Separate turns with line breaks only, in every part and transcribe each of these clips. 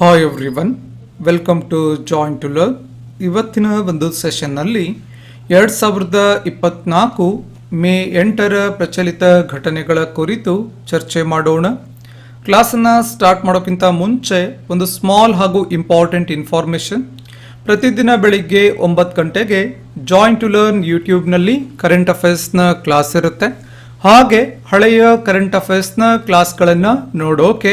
Hi every one welcome to join to learn ಇವತ್ತಿನ ಒಂದು ಸೆಷನ್ನಲ್ಲಿ ಎರಡು ಸಾವಿರದ ಇಪ್ಪತ್ನಾಲ್ಕು ಮೇ ಎಂಟರ ಪ್ರಚಲಿತ ಘಟನೆಗಳ ಕುರಿತು ಚರ್ಚೆ ಮಾಡೋಣ. ಕ್ಲಾಸನ್ನು ಸ್ಟಾರ್ಟ್ ಮಾಡೋಕ್ಕಿಂತ ಮುಂಚೆ ಒಂದು ಸ್ಮಾಲ್ ಹಾಗೂ ಇಂಪಾರ್ಟೆಂಟ್ ಇನ್ಫಾರ್ಮೇಷನ್ ಪ್ರತಿದಿನ ಬೆಳಿಗ್ಗೆ ಒಂಬತ್ತು ಗಂಟೆಗೆ ಜಾಯಿನ್ ಟು ಲರ್ನ್ ಯೂಟ್ಯೂಬ್ನಲ್ಲಿ ಕರೆಂಟ್ ಅಫೇರ್ಸ್ನ ಕ್ಲಾಸ್ ಇರುತ್ತೆ. ಹಾಗೆ ಹಳೆಯ ಕರೆಂಟ್ ಅಫೇರ್ಸ್ನ ಕ್ಲಾಸ್ಗಳನ್ನು ನೋಡೋಕೆ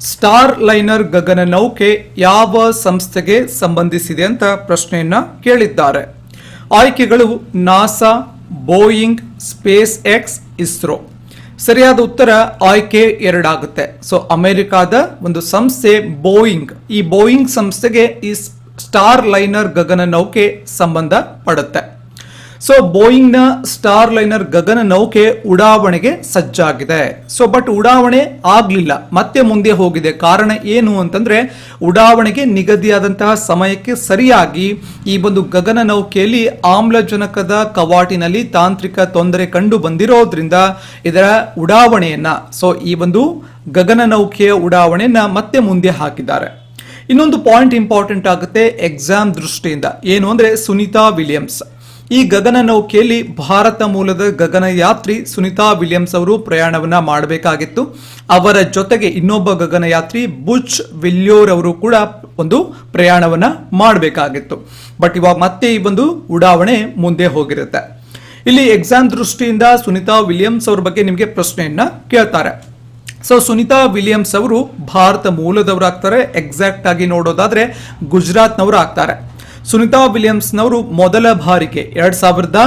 ಸ್ಟಾರ್ ಲೈನರ್ ಗಗನ ನೌಕೆ ಯಾವ ಸಂಸ್ಥೆಗೆ ಸಂಬಂಧಿಸಿದೆ ಅಂತ ಪ್ರಶ್ನೆಯನ್ನ ಕೇಳಿದ್ದಾರೆ. ಆಯ್ಕೆಗಳು NASA, Boeing SpaceX ISRO. ಸರಿಯಾದ ಉತ್ತರ ಆಯ್ಕೆ ಎರಡಾಗುತ್ತೆ. ಸೊ, ಅಮೆರಿಕಾದ ಒಂದು ಸಂಸ್ಥೆ ಬೋಯಿಂಗ್. ಈ ಬೋಯಿಂಗ್ ಸಂಸ್ಥೆಗೆ ಈ ಸ್ಟಾರ್ ಲೈನರ್ ಗಗನ ನೌಕೆ ಸಂಬಂಧ ಪಡುತ್ತೆ. ಸೊ ಬೋಯಿಂಗ್ನ ಸ್ಟಾರ್ ಲೈನರ್ ಗಗನ ನೌಕೆ ಉಡಾವಣೆಗೆ ಸಜ್ಜಾಗಿದೆ. ಸೊ ಬಟ್ ಉಡಾವಣೆ ಆಗ್ಲಿಲ್ಲ. ಮತ್ತೆ ಮುಂದೆ ಹೋಗಿದೆ. ಕಾರಣ ಏನು ಅಂತಂದ್ರೆ, ಉಡಾವಣೆಗೆ ನಿಗದಿಯಾದಂತಹ ಸಮಯಕ್ಕೆ ಸರಿಯಾಗಿ ಈ ಒಂದು ಗಗನ ನೌಕೆಯಲ್ಲಿ ಆಮ್ಲಜನಕದ ಕವಾಟಿನಲ್ಲಿ ತಾಂತ್ರಿಕ ತೊಂದರೆ ಕಂಡು ಬಂದಿರೋದ್ರಿಂದ ಇದರ ಉಡಾವಣೆಯನ್ನ ಸೊ ಈ ಒಂದು ಗಗನ ನೌಕೆಯ ಉಡಾವಣೆಯನ್ನ ಮತ್ತೆ ಮುಂದೆ ಹಾಕಿದ್ದಾರೆ. ಇನ್ನೊಂದು ಪಾಯಿಂಟ್ ಇಂಪಾರ್ಟೆಂಟ್ ಆಗುತ್ತೆ ಎಕ್ಸಾಮ್ ದೃಷ್ಟಿಯಿಂದ. ಏನು ಅಂದ್ರೆ ಸುನೀತಾ ವಿಲಿಯಮ್ಸ್. ಈ ಗಗನ ನೌಕೆಯಲ್ಲಿ ಭಾರತ ಮೂಲದ ಗಗನಯಾತ್ರಿ ಸುನಿತಾ ವಿಲಿಯಮ್ಸ್ ಅವರು ಪ್ರಯಾಣವನ್ನ ಮಾಡಬೇಕಾಗಿತ್ತು. ಅವರ ಜೊತೆಗೆ ಇನ್ನೊಬ್ಬ ಗಗನಯಾತ್ರಿ ಬುಚ್ ವಿಲ್ಯೋರ್ ಅವರು ಕೂಡ ಒಂದು ಪ್ರಯಾಣವನ್ನ ಮಾಡಬೇಕಾಗಿತ್ತು. ಬಟ್ ಇವಾಗ ಮತ್ತೆ ಈ ಒಂದು ಉಡಾವಣೆ ಮುಂದೆ ಹೋಗಿರುತ್ತೆ. ಇಲ್ಲಿ ಎಕ್ಸಾಮ್ ದೃಷ್ಟಿಯಿಂದ ಸುನಿತಾ ವಿಲಿಯಮ್ಸ್ ಅವ್ರ ಬಗ್ಗೆ ನಿಮಗೆ ಪ್ರಶ್ನೆಯನ್ನ ಕೇಳ್ತಾರೆ. ಸೊ ಸುನಿತಾ ವಿಲಿಯಮ್ಸ್ ಅವರು ಭಾರತ ಮೂಲದವರು ಆಗ್ತಾರೆ ಎಕ್ಸಾಕ್ಟ್ ಆಗಿ ನೋಡೋದಾದ್ರೆ ಗುಜರಾತ್ನವರು ಆಗ್ತಾರೆ ಸುನಿತಾ ವಿಲಿಯಮ್ಸ್ನವರು ಮೊದಲ ಬಾರಿಗೆ ಎರಡ್ ಸಾವಿರದ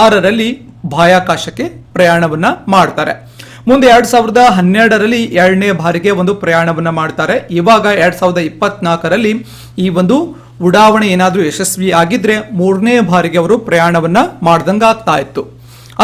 ಆರರಲ್ಲಿ ಬಾಹ್ಯಾಕಾಶಕ್ಕೆ ಪ್ರಯಾಣವನ್ನ ಮಾಡ್ತಾರೆ. ಮುಂದೆ ಎರಡ್ ಸಾವಿರದ ಹನ್ನೆರಡರಲ್ಲಿ ಎರಡನೇ ಬಾರಿಗೆ ಒಂದು ಪ್ರಯಾಣವನ್ನ ಮಾಡ್ತಾರೆ. ಇವಾಗ ಎರಡ್ ಸಾವಿರದ ಇಪ್ಪತ್ನಾಲ್ಕರಲ್ಲಿ ಈ ಒಂದು ಉಡಾವಣೆ ಏನಾದರೂ ಯಶಸ್ವಿ ಆಗಿದ್ರೆ ಮೂರನೇ ಬಾರಿಗೆ ಅವರು ಪ್ರಯಾಣವನ್ನ ಮಾಡ್ದಂಗ ಆಗ್ತಾ ಇತ್ತು.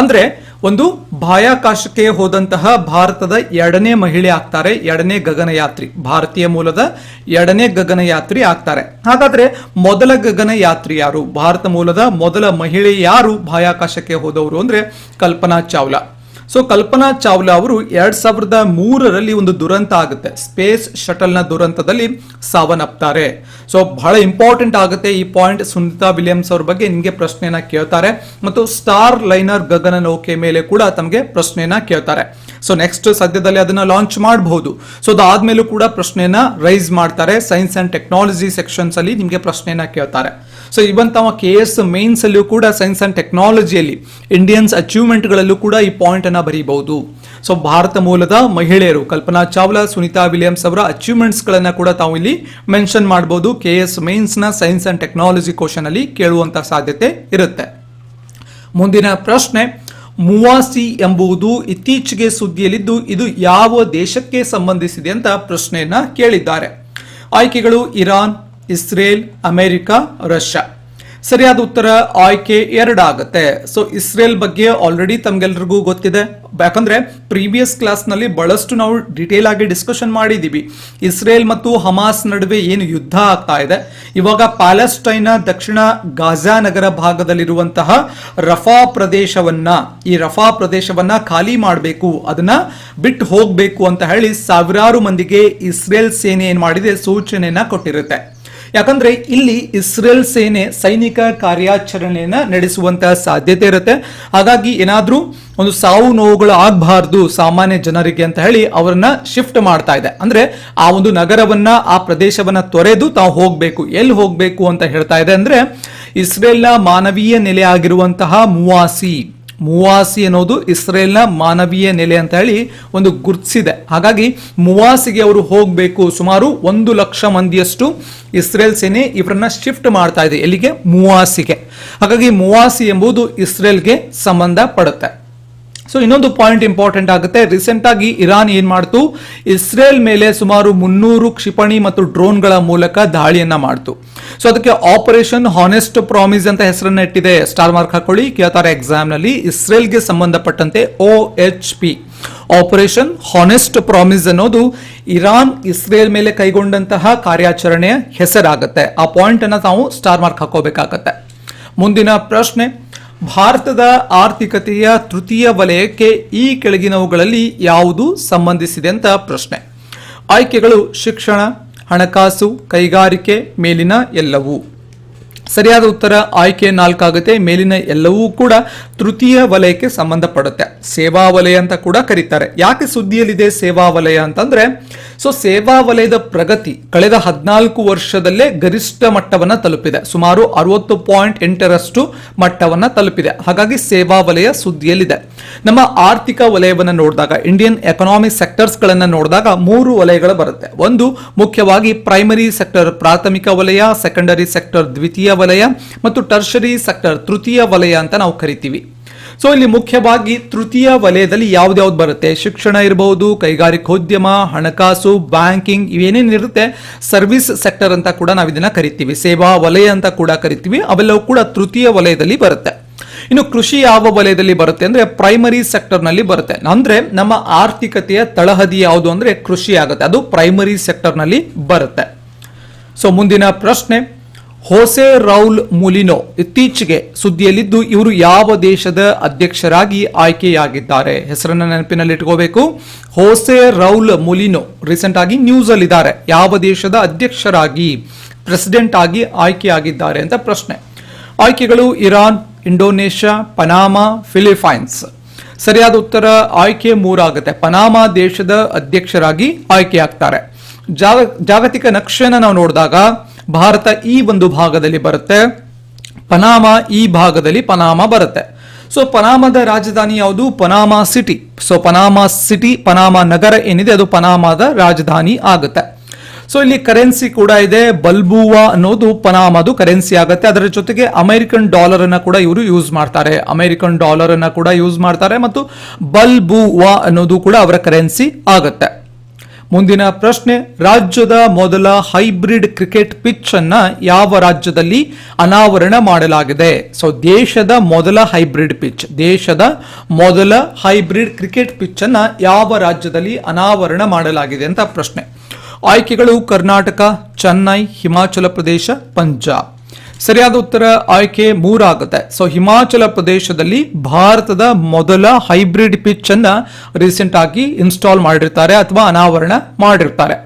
ಅಂದ್ರೆ ಒಂದು ಬಾಹ್ಯಾಕಾಶಕ್ಕೆ ಹೋದಂತಹ ಭಾರತದ ಎರಡನೇ ಮಹಿಳೆ ಆಗ್ತಾರೆ, ಎರಡನೇ ಗಗನಯಾತ್ರಿ. ಭಾರತೀಯ ಮೂಲದ ಎರಡನೇ ಗಗನಯಾತ್ರಿ ಆಗ್ತಾರೆ. ಹಾಗಾದ್ರೆ ಮೊದಲ ಗಗನಯಾತ್ರಿ ಯಾರು? ಭಾರತ ಮೂಲದ ಮೊದಲ ಮಹಿಳೆ ಯಾರು ಬಾಹ್ಯಾಕಾಶಕ್ಕೆ ಹೋದವರು ಅಂದ್ರೆ ಕಲ್ಪನಾ ಚಾವ್ಲಾ. ಸೊ ಕಲ್ಪನಾ ಚಾವ್ಲಾ ಅವರು ಎರಡ್ ಸಾವಿರದ ಮೂರರಲ್ಲಿ ಒಂದು ದುರಂತ ಆಗುತ್ತೆ. ಸ್ಪೇಸ್ ಶಟಲ್ನ ದುರಂತದಲ್ಲಿ ಸಾವನ್ನಪ್ತಾರೆ. ಸೊ ಬಹಳ ಇಂಪಾರ್ಟೆಂಟ್ ಆಗುತ್ತೆ ಈ ಪಾಯಿಂಟ್ ಸುನಿತಾ ವಿಲಿಯಮ್ಸ್ ಅವ್ರ ಬಗ್ಗೆ ನಿಮಗೆ ಪ್ರಶ್ನೆಯನ್ನ ಕೇಳ್ತಾರೆ. ಮತ್ತು ಸ್ಟಾರ್ ಲೈನರ್ ಗಗನ ನೌಕೆ ಮೇಲೆ ಕೂಡ ತಮಗೆ ಪ್ರಶ್ನೆಯನ್ನ ಕೇಳ್ತಾರೆ. ಸೊ ನೆಕ್ಸ್ಟ್ ಸದ್ಯದಲ್ಲಿ ಅದನ್ನ ಲಾಂಚ್ ಮಾಡಬಹುದು. ಸೊ ಅದಾದ್ಮೇಲೂ ಕೂಡ ಪ್ರಶ್ನೆಯನ್ನ ರೈಸ್ ಮಾಡ್ತಾರೆ. ಸೈನ್ಸ್ ಅಂಡ್ ಟೆಕ್ನಾಲಜಿ ಸೆಕ್ಷನ್ಸ್ ಅಲ್ಲಿ ನಿಮಗೆ ಪ್ರಶ್ನೆಯನ್ನ ಕೇಳ್ತಾರೆ. So even K S mains ಅಲ್ಲಿಯೂ ಕೂಡ ಸೈನ್ಸ್ ಅಂಡ್ ಟೆಕ್ನಾಲಜಿಯಲ್ಲಿ ಇಂಡಿಯನ್ಸ್ ಅಚೀವ್ಮೆಂಟ್ಗಳಲ್ಲೂ ಕೂಡ ಈ ಪಾಯಿಂಟ್ ಅನ್ನ ಬರೀಬಹುದು. ಸೊ ಭಾರತ ಮೂಲದ ಮಹಿಳೆಯರು, ಕಲ್ಪನಾ ಚಾವ್ಲಾ, ಸುನಿತಾ ವಿಲಿಯಮ್ಸ್ ಅವರ ಅಚೀವ್ಮೆಂಟ್ಸ್ ಗಳನ್ನ ಕೂಡ ತಾವು ಇಲ್ಲಿ ಮೆನ್ಷನ್ ಮಾಡಬಹುದು ಕೆ ಎಸ್ ಮೇನ್ಸ್ನ ಸೈನ್ಸ್ ಅಂಡ್ ಟೆಕ್ನಾಲಜಿ ಕ್ವಶನ್ ಅಲ್ಲಿ ಕೇಳುವಂತ ಸಾಧ್ಯತೆ ಇರುತ್ತೆ. ಮುಂದಿನ ಪ್ರಶ್ನೆ, ಮುವಾಸಿ ಎಂಬುದು ಇತ್ತೀಚೆಗೆ ಸುದ್ದಿಯಲ್ಲಿದ್ದು ಇದು ಯಾವ ದೇಶಕ್ಕೆ ಸಂಬಂಧಿಸಿದೆ ಅಂತ ಪ್ರಶ್ನೆಯನ್ನ ಕೇಳಿದ್ದಾರೆ. ಆಯ್ಕೆಗಳು ಇರಾನ್ ಇಸ್ರೇಲ್, ಅಮೆರಿಕ, ರಷ್ಯಾ. ಸರಿಯಾದ ಉತ್ತರ ಆಯ್ಕೆ ಎರಡಾಗುತ್ತೆ. ಸೊ ಇಸ್ರೇಲ್ ಬಗ್ಗೆ ಆಲ್ರೆಡಿ ತಮ್ಗೆಲ್ರಿಗೂ ಗೊತ್ತಿದೆ. ಯಾಕಂದ್ರೆ ಪ್ರೀವಿಯಸ್ ಕ್ಲಾಸ್ನಲ್ಲಿ ಬಹಳಷ್ಟು ನಾವು ಡಿಟೇಲ್ ಆಗಿ ಡಿಸ್ಕಷನ್ ಮಾಡಿದೀವಿ. ಇಸ್ರೇಲ್ ಮತ್ತು ಹಮಾಸ್ ನಡುವೆ ಏನು ಯುದ್ಧ ಆಗ್ತಾ ಇದೆ. ಇವಾಗ ಪ್ಯಾಲೆಸ್ಟೈನ್ನ ದಕ್ಷಿಣ ಗಾಜಾ ನಗರ ಭಾಗದಲ್ಲಿರುವಂತಹ ರಫಾ ಪ್ರದೇಶವನ್ನ, ಈ ರಫಾ ಪ್ರದೇಶವನ್ನ ಖಾಲಿ ಮಾಡಬೇಕು, ಅದನ್ನ ಬಿಟ್ಟು ಹೋಗಬೇಕು ಅಂತ ಹೇಳಿ ಸಾವಿರಾರು ಮಂದಿಗೆ ಇಸ್ರೇಲ್ ಸೇನೆ ಏನ್ ಮಾಡಿದೆ? ಸೂಚನೆಯನ್ನ ಕೊಟ್ಟಿರುತ್ತೆ. ಯಾಕಂದ್ರೆ ಇಲ್ಲಿ ಇಸ್ರೇಲ್ ಸೇನೆ ಸೈನಿಕ ಕಾರ್ಯಾಚರಣೆಯನ್ನ ನಡೆಸುವಂತಹ ಸಾಧ್ಯತೆ ಇರುತ್ತೆ. ಹಾಗಾಗಿ ಏನಾದ್ರೂ ಒಂದು ಸಾವು ನೋವುಗಳು ಆಗಬಾರ್ದು ಸಾಮಾನ್ಯ ಜನರಿಗೆ ಅಂತ ಹೇಳಿ ಅವರನ್ನ ಶಿಫ್ಟ್ ಮಾಡ್ತಾ ಇದೆ. ಅಂದ್ರೆ ಆ ಒಂದು ನಗರವನ್ನ, ಆ ಪ್ರದೇಶವನ್ನ ತೊರೆದು ತಾವು ಹೋಗ್ಬೇಕು. ಎಲ್ಲಿ ಹೋಗ್ಬೇಕು ಅಂತ ಹೇಳ್ತಾ ಇದೆ ಅಂದ್ರೆ ಇಸ್ರೇಲ್ನ ಮಾನವೀಯ ನೆಲೆ ಆಗಿರುವಂತಹ ಮುವಾಸಿ ಮುವಾಸಿ ಅನ್ನೋದು ಇಸ್ರೇಲ್ನ ಮಾನವೀಯ ನೆಲೆ ಅಂತ ಹೇಳಿ ಒಂದು ಗುರ್ತಿಸಿದೆ. ಹಾಗಾಗಿ ಮುವಾಸಿಗೆ ಅವರು ಹೋಗಬೇಕು ಸುಮಾರು ಒಂದು ಲಕ್ಷ ಮಂದಿಯಷ್ಟು ಇಸ್ರೇಲ್ ಸೇನೆ ಇವರನ್ನ ಶಿಫ್ಟ್ ಮಾಡ್ತಾ ಇದೆ, ಎಲ್ಲಿಗೆ? ಮುವಾಸಿಗೆ ಹಾಗಾಗಿ ಮುವಾಸಿ ಎಂಬುದು ಇಸ್ರೇಲ್ಗೆ ಸಂಬಂಧ ಪಡುತ್ತೆ. ಸೊ ಇನ್ನೊಂದು ಪಾಯಿಂಟ್ ಇಂಪಾರ್ಟೆಂಟ್ ಆಗುತ್ತೆ. ರೀಸೆಂಟ್ ಆಗಿ ಇರಾನ್ ಏನ್ ಮಾಡ್ತು? ಇಸ್ರೇಲ್ ಮೇಲೆ ಸುಮಾರು ಮುನ್ನೂರು ಕ್ಷಿಪಣಿ ಮತ್ತು ಡ್ರೋನ್ಗಳ ಮೂಲಕ ದಾಳಿಯನ್ನ ಮಾಡ್ತು. ಸೊ ಅದಕ್ಕೆ ಆಪರೇಷನ್ ಹಾನೆಸ್ಟ್ ಪ್ರಾಮಿಸ್ ಅಂತ ಹೆಸರನ್ನ ಇಟ್ಟಿದೆ. ಸ್ಟಾರ್ ಮಾರ್ಕ್ ಹಾಕೊಳ್ಳಿ. ಕೇಳ್ತಾರೆ ಎಕ್ಸಾಮ್ನಲ್ಲಿ. ಇಸ್ರೇಲ್ಗೆ ಸಂಬಂಧಪಟ್ಟಂತೆ O H P operation honest promise ಅನ್ನೋದು ಇರಾನ್, ಇಸ್ರೇಲ್ ಮೇಲೆ ಕೈಗೊಂಡಂತಹ ಕಾರ್ಯಾಚರಣೆಯ ಹೆಸರಾಗುತ್ತೆ. ಆ ಪಾಯಿಂಟ್ ಅನ್ನ ನಾವು ಸ್ಟಾರ್ ಮಾರ್ಕ್ ಹಾಕೋಬೇಕಾಗತ್ತೆ. ಮುಂದಿನ ಪ್ರಶ್ನೆ. ಭಾರತದ ಆರ್ಥಿಕತೆಯ ತೃತೀಯ ವಲಯಕ್ಕೆ ಈ ಕೆಳಗಿನವುಗಳಲ್ಲಿ ಯಾವುದು ಸಂಬಂಧಿಸಿದೆ ಅಂತ ಪ್ರಶ್ನೆ. ಆಯ್ಕೆಗಳು ಶಿಕ್ಷಣ, ಹಣಕಾಸು, ಕೈಗಾರಿಕೆ, ಮೇಲಿನ ಎಲ್ಲವೂ. ಸರಿಯಾದ ಉತ್ತರ, ಆಯ್ಕೆ ನಾಲ್ಕಾಗುತ್ತೆ, ಮೇಲಿನ ಎಲ್ಲವೂ ಕೂಡ ತೃತೀಯ ವಲಯಕ್ಕೆ ಸಂಬಂಧಪಡುತ್ತೆ. ಸೇವಾ ವಲಯ ಅಂತ ಕೂಡ ಕರೀತಾರೆ. ಯಾಕೆ ಸುದ್ದಿಯಲ್ಲಿದೆ ಸೇವಾ ವಲಯ ಅಂತಂದ್ರೆ ಸೊ ಸೇವಾ ವಲಯದ ಪ್ರಗತಿ ಕಳೆದ ಹದಿನಾಲ್ಕು ವರ್ಷದಲ್ಲೇ ಗರಿಷ್ಠ ಮಟ್ಟವನ್ನ ತಲುಪಿದೆ. ಸುಮಾರು ಅರವತ್ತು ಪಾಯಿಂಟ್ ಎಂಟರಷ್ಟು ಮಟ್ಟವನ್ನ ತಲುಪಿದೆ. ಹಾಗಾಗಿ ಸೇವಾ ವಲಯ ಸುದ್ದಿಯಲ್ಲಿದೆ. ನಮ್ಮ ಆರ್ಥಿಕ ವಲಯವನ್ನು ನೋಡಿದಾಗ ಇಂಡಿಯನ್ ಎಕನಾಮಿಕ್ ಸೆಕ್ಟರ್ಸ್ ಗಳನ್ನ ನೋಡಿದಾಗ ಮೂರು ವಲಯಗಳು ಬರುತ್ತೆ. ಒಂದು ಮುಖ್ಯವಾಗಿ ಪ್ರೈಮರಿ ಸೆಕ್ಟರ್ ಪ್ರಾಥಮಿಕ ವಲಯ ಸೆಕೆಂಡರಿ ಸೆಕ್ಟರ್ ದ್ವಿತೀಯ ವಲಯ ಮತ್ತು ಟರ್ಷರಿ ಸೆಕ್ಟರ್ ತೃತೀಯ ವಲಯ ಅಂತ ನಾವು ಕರಿತೀವಿ. ಸೊ ಇಲ್ಲಿ ಮುಖ್ಯವಾಗಿ ತೃತೀಯ ವಲಯದಲ್ಲಿ ಯಾವ್ದ್ಯಾವ್ದು ಬರುತ್ತೆ? ಶಿಕ್ಷಣ ಇರಬಹುದು ಕೈಗಾರಿಕೋದ್ಯಮ ಹಣಕಾಸು, ಬ್ಯಾಂಕಿಂಗ್ ಇವೇನೇನು ಇರುತ್ತೆ? ಸರ್ವಿಸ್ ಸೆಕ್ಟರ್ ಅಂತ ಕೂಡ ನಾವು ಇದನ್ನ ಕರಿತೀವಿ. ಸೇವಾ ವಲಯ ಅಂತ ಕೂಡ ಕರಿತೀವಿ. ಅವೆಲ್ಲವೂ ಕೂಡ ತೃತೀಯ ವಲಯದಲ್ಲಿ ಬರುತ್ತೆ. ಇನ್ನು ಕೃಷಿ ಯಾವ ವಲಯದಲ್ಲಿ ಬರುತ್ತೆ ಅಂದ್ರೆ ಪ್ರೈಮರಿ ಸೆಕ್ಟರ್ನಲ್ಲಿ ಬರುತ್ತೆ. ಅಂದ್ರೆ ನಮ್ಮ ಆರ್ಥಿಕತೆಯ ತಳಹದಿ ಯಾವುದು ಅಂದ್ರೆ ಕೃಷಿ ಆಗುತ್ತೆ. ಅದು ಪ್ರೈಮರಿ ಸೆಕ್ಟರ್ನಲ್ಲಿ ಬರುತ್ತೆ. ಸೊ ಮುಂದಿನ ಪ್ರಶ್ನೆ. ಹೋಸೆ ರೌಲ್ ಮುಲಿನೋ ಇತ್ತೀಚೆಗೆ ಸುದ್ದಿಯಲ್ಲಿದ್ದು ಇವರು ಯಾವ ದೇಶದ ಅಧ್ಯಕ್ಷರಾಗಿ ಆಯ್ಕೆಯಾಗಿದ್ದಾರೆ? ಹೆಸರನ್ನ ನೆನಪಿನಲ್ಲಿ ಇಟ್ಕೋಬೇಕು. ಹೋಸೆ ರೌಲ್ ಮುಲಿನೋ ರೀಸೆಂಟ್ ಆಗಿ ನ್ಯೂಸ್ ಅಲ್ಲಿ ಇದ್ದಾರೆ ಯಾವ ದೇಶದ ಅಧ್ಯಕ್ಷರಾಗಿ ಪ್ರೆಸಿಡೆಂಟ್ ಆಗಿ ಆಯ್ಕೆಯಾಗಿದ್ದಾರೆ ಅಂತ ಪ್ರಶ್ನೆ. ಆಯ್ಕೆಗಳು ಇರಾನ್, ಇಂಡೋನೇಷ್ಯಾ, ಪನಾಮಾ ಫಿಲಿಪೈನ್ಸ್ ಸರಿಯಾದ ಉತ್ತರ ಆಯ್ಕೆ ಮೂರಾಗುತ್ತೆ. ಪನಾಮಾ ದೇಶದ ಅಧ್ಯಕ್ಷರಾಗಿ ಆಯ್ಕೆಯಾಗ್ತಾರೆ. ಜಾಗ, ಜಾಗತಿಕ ನಕ್ಷೆಯನ್ನು ನಾವು ನೋಡಿದಾಗ ಭಾರತ ಈ ಒಂದು ಭಾಗದಲ್ಲಿ ಬರುತ್ತೆ, ಪನಾಮ ಈ ಭಾಗದಲ್ಲಿ ಪನಾಮ ಬರುತ್ತೆ. ಸೊ ಪನಾಮದ ರಾಜಧಾನಿ ಯಾವುದು? Panama City so Panama City Panama ನಗರ ಏನಿದೆ? ಅದು ಪನಾಮದ ರಾಜಧಾನಿ ಆಗುತ್ತೆ. ಸೊ ಇಲ್ಲಿ ಕರೆನ್ಸಿ ಕೂಡ ಇದೆ. ಬಲ್ಬುವಾ ಅನ್ನೋದು ಪನಾಮದು ಕರೆನ್ಸಿ ಆಗುತ್ತೆ. ಅದರ ಜೊತೆಗೆ ಅಮೆರಿಕನ್ ಡಾಲರ್ ಅನ್ನ ಕೂಡ ಇವರು ಯೂಸ್ ಮಾಡ್ತಾರೆ. ಅಮೆರಿಕನ್ ಡಾಲರ್ ಅನ್ನ ಕೂಡ ಯೂಸ್ ಮಾಡ್ತಾರೆ ಮತ್ತು ಬಲ್ಬುವಾ ಅನ್ನೋದು ಕೂಡ ಅವರ ಕರೆನ್ಸಿ ಆಗುತ್ತೆ. ಮುಂದಿನ ಪ್ರಶ್ನೆ, ರಾಜ್ಯದ ಮೊದಲ ಹೈಬ್ರಿಡ್ ಕ್ರಿಕೆಟ್ ಪಿಚ್ ಅನ್ನ ಯಾವ ರಾಜ್ಯದಲ್ಲಿ ಅನಾವರಣ ಮಾಡಲಾಗಿದೆ? ಸೊ ದೇಶದ ಮೊದಲ ಹೈಬ್ರಿಡ್ ಪಿಚ್, ದೇಶದ ಮೊದಲ ಹೈಬ್ರಿಡ್ ಕ್ರಿಕೆಟ್ ಪಿಚ್ ಅನ್ನ ಯಾವ ರಾಜ್ಯದಲ್ಲಿ ಅನಾವರಣ ಮಾಡಲಾಗಿದೆ ಅಂತ ಪ್ರಶ್ನೆ. ಆಯ್ಕೆಗಳು ಕರ್ನಾಟಕ, ಚೆನ್ನೈ, ಹಿಮಾಚಲ ಪ್ರದೇಶ, ಪಂಜಾಬ್. ಸರಿಯಾದ ಉತ್ತರ ಆಯ್ಕೆ ಮೂರಾಗುತ್ತೆ. ಸೊ ಹಿಮಾಚಲ ಪ್ರದೇಶದಲ್ಲಿ ಭಾರತದ ಮೊದಲ ಹೈಬ್ರಿಡ್ ಪಿಚ್ ಅನ್ನ ರೀಸೆಂಟ್ ಆಗಿ ಇನ್ಸ್ಟಾಲ್ ಮಾಡಿರ್ತಾರೆ ಅಥವಾ ಅನಾವರಣ ಮಾಡಿರ್ತಾರೆ.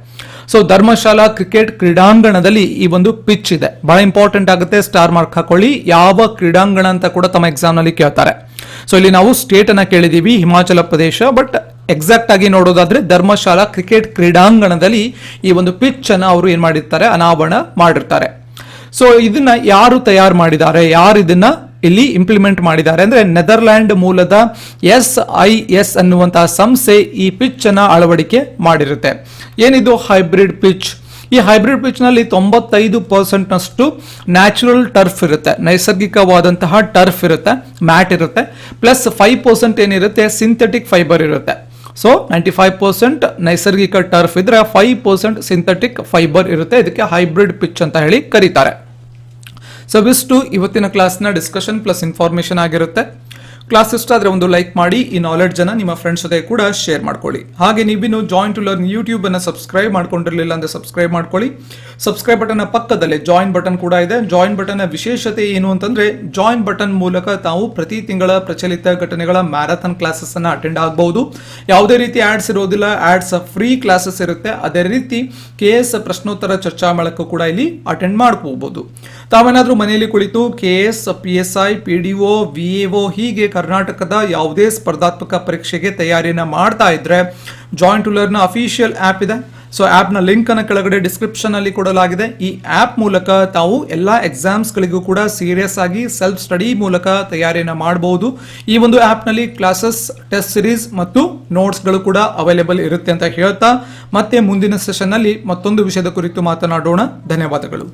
ಸೊ ಧರ್ಮಶಾಲಾ ಕ್ರಿಕೆಟ್ ಕ್ರೀಡಾಂಗಣದಲ್ಲಿ ಈ ಒಂದು ಪಿಚ್ ಇದೆ. ಬಹಳ ಇಂಪಾರ್ಟೆಂಟ್ ಆಗುತ್ತೆ ಸ್ಟಾರ್ ಮಾರ್ಕ್ ಹಾಕೊಳ್ಳಿ. ಯಾವ ಕ್ರೀಡಾಂಗಣ ಅಂತ ಕೂಡ ತಮ್ಮ ಎಕ್ಸಾಮ್ನಲ್ಲಿ ಕೇಳ್ತಾರೆ. ಸೊ ಇಲ್ಲಿ ನಾವು ಸ್ಟೇಟ್ ಅನ್ನ ಕೇಳಿದೀವಿ, ಹಿಮಾಚಲ ಪ್ರದೇಶ ಬಟ್ ಎಕ್ಸಾಕ್ಟ್ ಆಗಿ ನೋಡೋದಾದ್ರೆ ಧರ್ಮಶಾಲಾ ಕ್ರಿಕೆಟ್ ಕ್ರೀಡಾಂಗಣದಲ್ಲಿ ಈ ಒಂದು ಪಿಚ್ ಅನ್ನ ಅವರು ಏನ್ ಮಾಡಿರ್ತಾರೆ, ಅನಾವರಣ ಮಾಡಿರ್ತಾರೆ. ಸೊ ಇದನ್ನ ಯಾರು ತಯಾರು ಮಾಡಿದ್ದಾರೆ? ಯಾರು ಇದನ್ನ ಇಲ್ಲಿ ಇಂಪ್ಲಿಮೆಂಟ್ ಮಾಡಿದ್ದಾರೆ? ಅಂದ್ರೆ ನೆದರ್ಲ್ಯಾಂಡ್ ಮೂಲದ ಎಸ್ ಐ ಎಸ್ ಅನ್ನುವಂತಹ ಸಂಸ್ಥೆ ಈ ಪಿಚ್ ಅನ್ನ ಅಳವಡಿಕೆ ಮಾಡಿರುತ್ತೆ. ಏನಿದು ಹೈಬ್ರಿಡ್ ಪಿಚ್ ಈ ಹೈಬ್ರಿಡ್ ಪಿಚ್ನಲ್ಲಿ ತೊಂಬತ್ತೈದು ಪರ್ಸೆಂಟ್ ನಷ್ಟು ನ್ಯಾಚುರಲ್ ಟರ್ಫ್ ಇರುತ್ತೆ. ನೈಸರ್ಗಿಕವಾದಂತಹ ಟರ್ಫ್ ಇರುತ್ತೆ ಮ್ಯಾಟ್ ಇರುತ್ತೆ. ಪ್ಲಸ್ ಫೈವ್ ಪರ್ಸೆಂಟ್ ಏನಿರುತ್ತೆ? ಸಿಂಥೆಟಿಕ್ ಫೈಬರ್ ಇರುತ್ತೆ. ಸೊ ನೈಂಟಿ ಫೈವ್ ಪರ್ಸೆಂಟ್ ನೈಸರ್ಗಿಕ ಟರ್ಫ್ ಇದ್ರೆ ಫೈವ್ ಪರ್ಸೆಂಟ್ ಸಿಂಥೆಟಿಕ್ ಫೈಬರ್ ಇರುತ್ತೆ. ಇದಕ್ಕೆ ಹೈಬ್ರಿಡ್ ಪಿಚ್ ಅಂತ ಹೇಳಿ ಕರೀತಾರೆ. ಸೊ ಇಷ್ಟು ಇವತ್ತಿನ ಕ್ಲಾಸ್ನ ಡಿಸ್ಕಷನ್ ಪ್ಲಸ್ ಇನ್ಫಾರ್ಮೇಶನ್ ಆಗಿರುತ್ತೆ. ಕ್ಲಾಸ್ ಇಷ್ಟ ಆದರೆ ಒಂದು ಲೈಕ್ ಮಾಡಿ, ಈ ನಾಲೆಡ್ಜ್ ಅನ್ನ ನಿಮ್ಮ ಫ್ರೆಂಡ್ಸ್ ಜೊತೆ ಕೂಡ ಶೇರ್ ಮಾಡ್ಕೊಳ್ಳಿ. ಹಾಗೆ ನೀವಿನ್ನು ಜಾಯಿನ್ ಟು ಲರ್ನ್ ಯೂಟ್ಯೂಬ್ ಅನ್ನ ಸಬ್ಸ್ಕ್ರೈಬ್ ಮಾಡ್ಕೊಂಡಿರಲಿಲ್ಲ ಅಂದ್ರೆ ಸಬ್ಸ್ಕ್ರೈಬ್ ಮಾಡ್ಕೊಳ್ಳಿ. ಸಬ್ಸ್ಕ್ರೈಬ್ ಬಟನ್ ಪಕ್ಕದಲ್ಲೇ ಜಾಯಿನ್ ಬಟನ್ ಕೂಡ ಇದೆ. ಜಾಯಿನ್ ಬಟನ್ ವಿಶೇಷತೆ ಏನು ಅಂತಂದ್ರೆ ಜಾಯಿನ್ ಬಟನ್ ಮೂಲಕ ತಾವು ಪ್ರತಿ ತಿಂಗಳ ಪ್ರಚಲಿತ ಘಟನೆಗಳ ಮ್ಯಾರಥಾನ್ ಕ್ಲಾಸಸ್ ಅನ್ನ ಅಟೆಂಡ್ ಆಗಬಹುದು. ಯಾವುದೇ ರೀತಿ ಆಡ್ಸ್ ಇರೋದಿಲ್ಲ ಆಡ್ಸ್ ಫ್ರೀ ಕ್ಲಾಸಸ್ ಇರುತ್ತೆ. ಅದೇ ರೀತಿ ಕೆ ಎಸ್ ಪ್ರಶ್ನೋತ್ತರ ಚರ್ಚಾ ಮೇಳಕ್ಕೂ ಕೂಡ ಇಲ್ಲಿ ಅಟೆಂಡ್ ಮಾಡ್ಕೋಬಹುದು. ತಾವೇನಾದ್ರೂ ಮನೆಯಲ್ಲಿ ಕುಳಿತು K S P S I P D O V A ಹೀಗೆ ಕರ್ನಾಟಕದ ಯಾವುದೇ ಸ್ಪರ್ಧಾತ್ಮಕ ಪರೀಕ್ಷೆಗೆ ತಯಾರಿಯನ್ನು ಮಾಡ್ತಾ ಇದ್ರೆ joint to learn official app ಇದೆ. ಸೊ ಆ್ಯಪ್ನ ಲಿಂಕ್ ಅನ್ನು ಕೆಳಗಡೆ ಡಿಸ್ಕ್ರಿಪ್ಷನ್ ಅಲ್ಲಿ ಕೊಡಲಾಗಿದೆ. ಈ ಆ್ಯಪ್ ಮೂಲಕ ತಾವು ಎಲ್ಲ ಎಕ್ಸಾಮ್ಸ್ಗಳಿಗೂ ಕೂಡ ಸೀರಿಯಸ್ ಆಗಿ ಸೆಲ್ಫ್ ಸ್ಟಡಿ ಮೂಲಕ ತಯಾರಿಯನ್ನು ಮಾಡಬಹುದು ಈ ಒಂದು ಆ್ಯಪ್ನಲ್ಲಿ ಕ್ಲಾಸಸ್, ಟೆಸ್ಟ್ ಸಿರೀಸ್ ಮತ್ತು ನೋಟ್ಸ್ಗಳು ಕೂಡ ಅವೈಲೇಬಲ್ ಇರುತ್ತೆ ಅಂತ ಹೇಳ್ತಾ ಮತ್ತೆ ಮುಂದಿನ ಸೆಷನ್ನಲ್ಲಿ ಮತ್ತೊಂದು ವಿಷಯದ ಕುರಿತು ಮಾತನಾಡೋಣ. ಧನ್ಯವಾದಗಳು.